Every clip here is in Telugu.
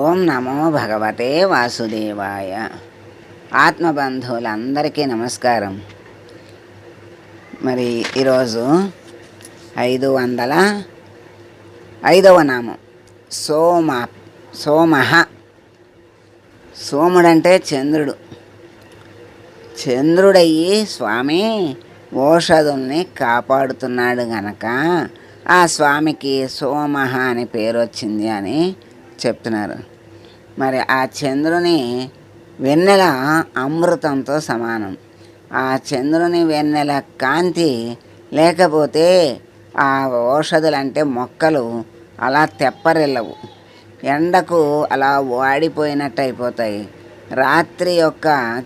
ఓం నమో భగవతే వాసుదేవాయ. ఆత్మబంధువులందరికీ నమస్కారం. మరి ఈరోజు ఐదు వందల ఐదవ నామం. సోమ సోమహ. సోముడంటే చంద్రుడు. చంద్రుడయ్యి స్వామి ఓషధుల్ని కాపాడుతున్నాడు గనక ఆ స్వామికి సోమహ అని పేరు వచ్చింది అని చెప్తున్నారు. మరి ఆ చంద్రుని వెన్నెల అమృతంతో సమానం. ఆ చంద్రుని వెన్నెల కాంతి లేకపోతే ఆ ఔషధులు అంటే మొక్కలు అలా తెప్పరిల్లవు. ఎండకు అలా వాడిపోయినట్టు అయిపోతాయి. రాత్రి యొక్క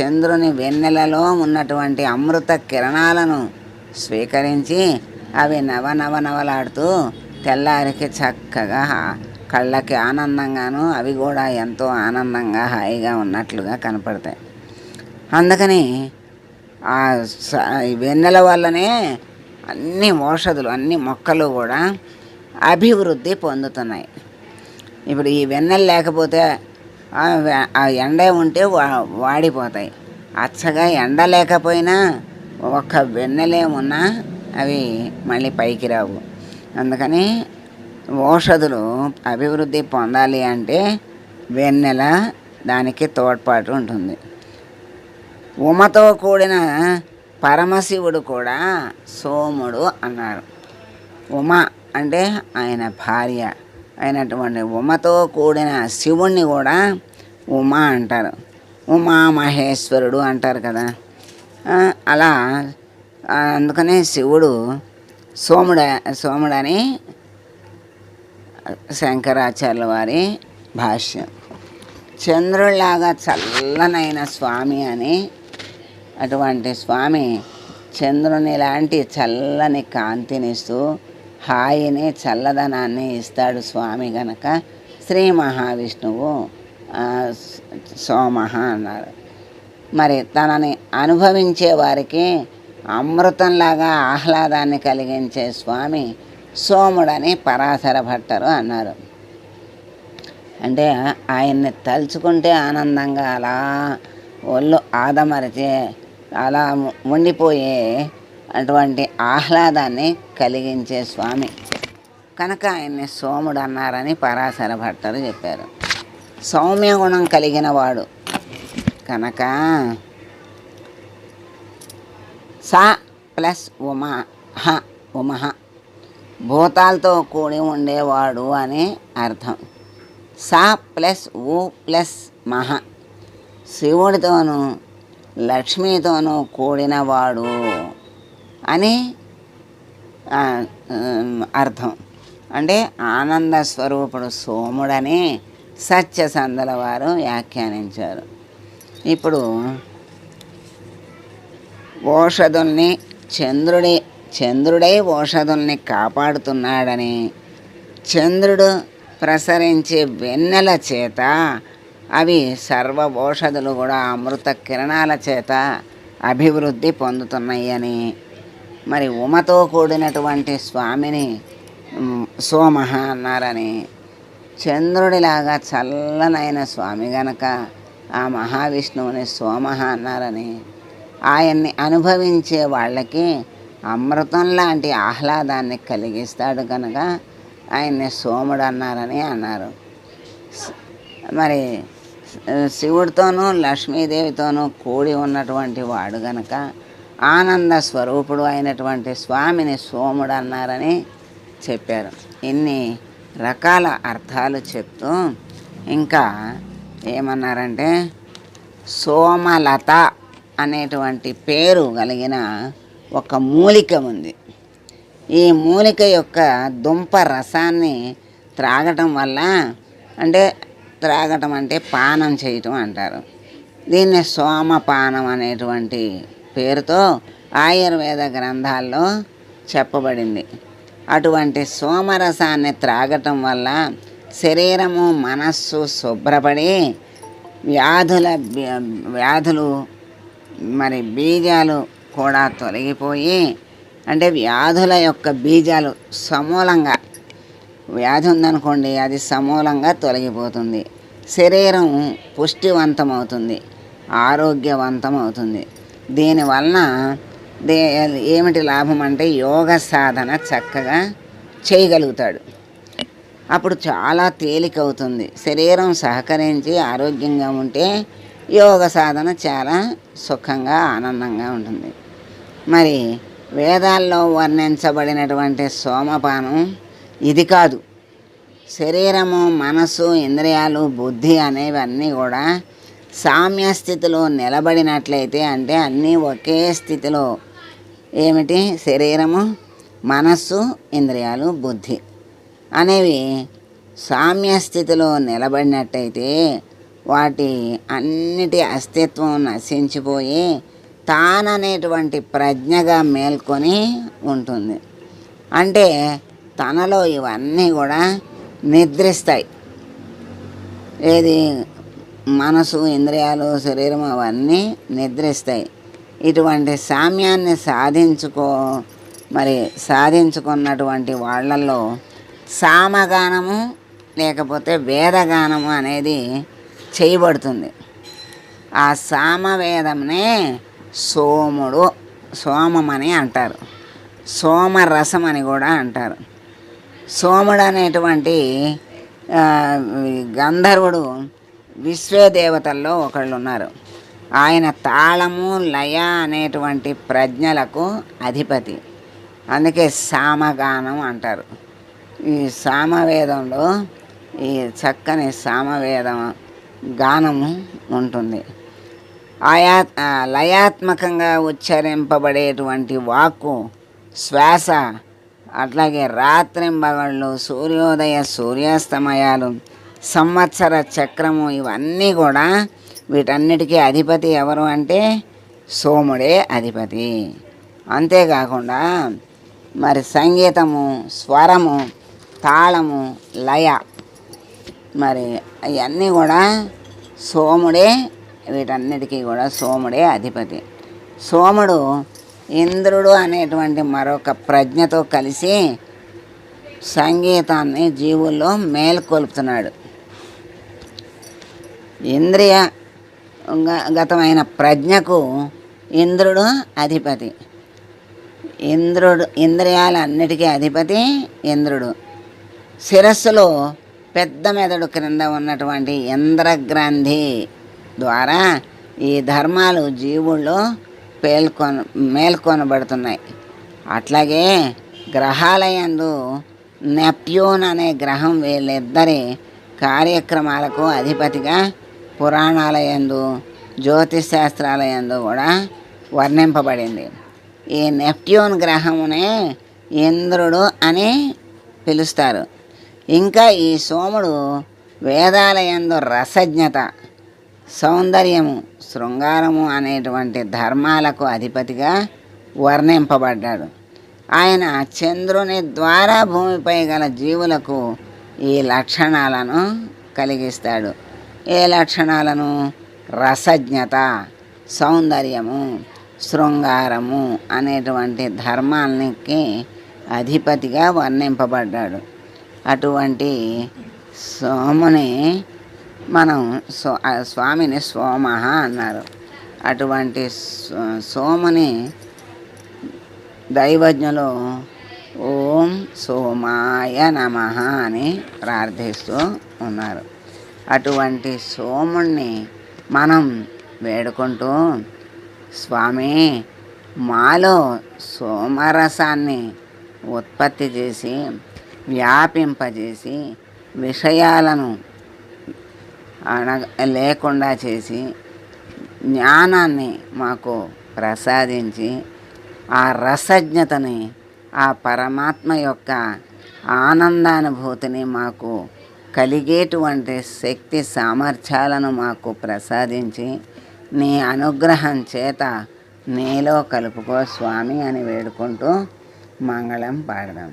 చంద్రుని వెన్నెలలో ఉన్నటువంటి అమృత కిరణాలను స్వీకరించి అవి నవనవనవలాడుతూ తెల్లారికి చక్కగా కళ్ళకి ఆనందంగాను అవి కూడా ఎంతో ఆనందంగా హాయిగా ఉన్నట్లుగా కనపడతాయి. అందుకని ఆ వెన్నెల వల్లనే అన్ని ఔషధులు అన్ని మొక్కలు కూడా అభివృద్ధి పొందుతున్నాయి. ఇప్పుడు ఈ వెన్నెల లేకపోతే ఆ ఎండ ఉంటే వా- వాడిపోతాయి. అచ్చగా ఎండ లేకపోయినా ఒక్క వెన్నెలేమున్నా అవి మళ్ళీ పైకి రావు. అందుకని ఔషధులు అభివృద్ధి పొందాలి అంటే వెన్నెల దానికి తోడ్పాటు ఉంటుంది. ఉమతో కూడిన పరమశివుడు కూడా సోముడు అన్నారు. ఉమ అంటే ఆయన భార్య అయినటువంటి ఉమతో కూడిన శివుణ్ణి కూడా ఉమ అంటారు. ఉమా మహేశ్వరుడు అంటారు కదా. అలా అందుకనే శివుడు సోముడ సోముడని శంకరాచార్యుల వారి భాష్యం. చంద్రుడిలాగా చల్లనైన స్వామి అని అటువంటి స్వామి చంద్రుని లాంటి చల్లని కాంతినిస్తూ హాయిని చల్లదనాన్ని ఇస్తాడు స్వామి గనక. శ్రీ మహావిష్ణువు సోమ అన్నారు. మరి తనని అనుభవించే వారికి అమృతంలాగా ఆహ్లాదాన్ని కలిగించే స్వామి సోముడని పరాశర భట్టరు అన్నారు. అంటే ఆయన్ని తలుచుకుంటే ఆనందంగా అలా ఒళ్ళు ఆదమరిచే అలా ఉండిపోయే అటువంటి ఆహ్లాదాన్ని కలిగించే స్వామి. కనుక ఆయన్ని సోముడు అన్నారని పరాశర భట్టరు చెప్పారు. సౌమ్య గుణం కలిగిన వాడు. కనుక సా ప్లస్ ఉమ హ ఉమహ భూతాలతో కూడి ఉండేవాడు అని అర్థం. సా ప్లస్ ఊ ప్లస్ మహ. శివుడితోనూ లక్ష్మితోనూ కూడినవాడు అని అర్థం. అంటే ఆనంద స్వరూపుడు సోముడని సత్యసందల వారు వ్యాఖ్యానించారు. ఇప్పుడు ఓషధుల్ని చంద్రుడి చంద్రుడై ఓషధుల్ని కాపాడుతున్నాడని చంద్రుడు ప్రసరించే వెన్నెల చేత అవి సర్వ ఓషధులు కూడా అమృత కిరణాల చేత అభివృద్ధి పొందుతున్నాయి అని మరి ఉమతో కూడినటువంటి స్వామిని సోమహ అన్నారని. చంద్రుడిలాగా చల్లనైన స్వామి గనక ఆ మహావిష్ణువుని సోమహ అన్నారని. ఆయన్ని అనుభవించే వాళ్ళకి అమృతం లాంటి ఆహ్లాదాన్ని కలిగిస్తాడు కనుక ఆయన్ని సోముడు అన్నారని అన్నారు. మరి శివుడితోనూ లక్ష్మీదేవితోనూ కూడి ఉన్నటువంటి వాడు గనక ఆనంద స్వరూపుడు అయినటువంటి స్వామిని సోముడు అన్నారని చెప్పారు. ఇన్ని రకాల అర్థాలు చెప్తూ ఇంకా ఏమన్నారంటే సోమలత అనేటువంటి పేరు కలిగిన ఒక మూలిక ఉంది. ఈ మూలిక యొక్క దుంప రసాన్ని త్రాగటం వల్ల అంటే త్రాగటం అంటే పానం చేయటం అంటారు. దీన్ని సోమపానం అనేటువంటి పేరుతో ఆయుర్వేద గ్రంథాల్లో చెప్పబడింది. అటువంటి సోమరసాన్ని త్రాగటం వల్ల శరీరము మనస్సు శుభ్రపడి వ్యాధుల వ్యాధులు మరి బీజాలు కూడా తొలగిపోయి అంటే వ్యాధుల యొక్క బీజాలు సమూలంగా వ్యాధి ఉందనుకోండి అది సమూలంగా తొలగిపోతుంది. శరీరం పుష్టివంతమవుతుంది ఆరోగ్యవంతం అవుతుంది దీనివలన దే ఏమిటి లాభం అంటే యోగ సాధన చక్కగా చేయగలుగుతాడు. అప్పుడు చాలా తేలికవుతుంది. శరీరం సహకరించి ఆరోగ్యంగా ఉంటే యోగ సాధన చాలా సుఖంగా ఆనందంగా ఉంటుంది. మరి వేదాల్లో వర్ణించబడినటువంటి సోమపానం ఇది కాదు. శరీరము మనసు ఇంద్రియాలు బుద్ధి అనేవన్నీ కూడా సామ్య స్థితిలో నిలబడినట్లయితే అంటే అన్నీ ఒకే స్థితిలో. ఏమిటి? శరీరము మనస్సు ఇంద్రియాలు బుద్ధి అనేవి సామ్య స్థితిలో నిలబడినట్టయితే వాటి అన్నిటి అస్తిత్వం నశించిపోయి తాననేటువంటి ప్రజ్ఞగా మేల్కొని ఉంటుంది. అంటే తనలో ఇవన్నీ కూడా నిద్రిస్తాయి. ఏది మనసు ఇంద్రియాలు శరీరం అవన్నీ నిద్రిస్తాయి. ఇటువంటి సామ్యాన్ని సాధించుకో మరి సాధించుకున్నటువంటి వాళ్ళల్లో సామగానము లేకపోతే వేదగానము అనేది చేయబడుతుంది. ఆ సామవేదంనే సోముడు సోమం అని అంటారు. సోమరసం అని కూడా అంటారు. సోముడు అనేటువంటి గంధర్వుడు విశ్వదేవతల్లో ఒకళ్ళు ఉన్నారు ఆయన తాళము లయ అనేటువంటి ప్రజ్ఞలకు అధిపతి. అందుకే సామగానం అంటారు. ఈ సామవేదంలో ఈ చక్కని సామవేదం గానము ఉంటుంది. ఆయా లయాత్మకంగా ఉచ్చరింపబడేటువంటి వాక్కు శ్వాస అట్లాగే రాత్రింబగళ్ళు సూర్యోదయ సూర్యాస్తమయాలు సంవత్సర చక్రము ఇవన్నీ కూడా వీటన్నిటికీ అధిపతి ఎవరు అంటే సోముడే అధిపతి. అంతేకాకుండా మరి సంగీతము స్వరము తాళము లయ మరి అవన్నీ కూడా సోముడే వీటన్నిటికీ కూడా సోముడే అధిపతి. సోముడు ఇంద్రుడు అనేటువంటి మరొక ప్రజ్ఞతో కలిసి సంగీతాన్ని జీవుల్లో మేల్కొల్పుతున్నాడు. ఇంద్రియ గతమైన ప్రజ్ఞకు ఇంద్రుడు అధిపతి. ఇంద్రుడు ఇంద్రియాలన్నిటికీ అధిపతి ఇంద్రుడు. శిరస్సులో పెద్ద మెదడు క్రింద ఉన్నటువంటి ఇంద్రగ్రంథి ద్వారా ఈ ధర్మాలు జీవుల్లో పేల్కొన మేల్కొనబడుతున్నాయి. అట్లాగే గ్రహాలయందు నెప్ట్యూన్ అనే గ్రహం వీళ్ళిద్దరి కార్యక్రమాలకు అధిపతిగా పురాణాలయందు జ్యోతిష్ శాస్త్రాలయందు కూడా వర్ణింపబడింది. ఈ నెప్ట్యూన్ గ్రహమునే ఇంద్రుడు అని పిలుస్తారు. ఇంకా ఈ సోముడు వేదాలయందు రసజ్ఞత సౌందర్యము శృంగారము అనేటువంటి ధర్మాలకు అధిపతిగా వర్ణింపబడ్డాడు. ఆయన చంద్రుని ద్వారా భూమిపై గల జీవులకు ఈ లక్షణాలను కలిగిస్తాడు. ఏ లక్షణాలను? రసజ్ఞత సౌందర్యము శృంగారము అనేటువంటి ధర్మానికి అధిపతిగా వర్ణింపబడ్డాడు. అటువంటి సోముని మనం సో స్వామిని సోమ అన్నారు. అటువంటి సోముని దైవజ్ఞులు ఓం సోమాయ నమ అని ప్రార్థిస్తూ ఉన్నారు. అటువంటి సోముణ్ణి మనం వేడుకుంటూ స్వామి మాలో సోమరసాన్ని ఉత్పత్తి చేసి వ్యాపింపజేసి విషయాలను అనగ లేకుండా చేసి జ్ఞానాన్ని మాకు ప్రసాదించి ఆ రసజ్ఞతని ఆ పరమాత్మ యొక్క ఆనందానుభూతిని మాకు కలిగేటువంటి శక్తి సామర్థ్యాలను మాకు ప్రసాదించి నీ అనుగ్రహం చేత నీలో కలుపుకో స్వామి అని వేడుకుంటూ మంగళం పాడదాం.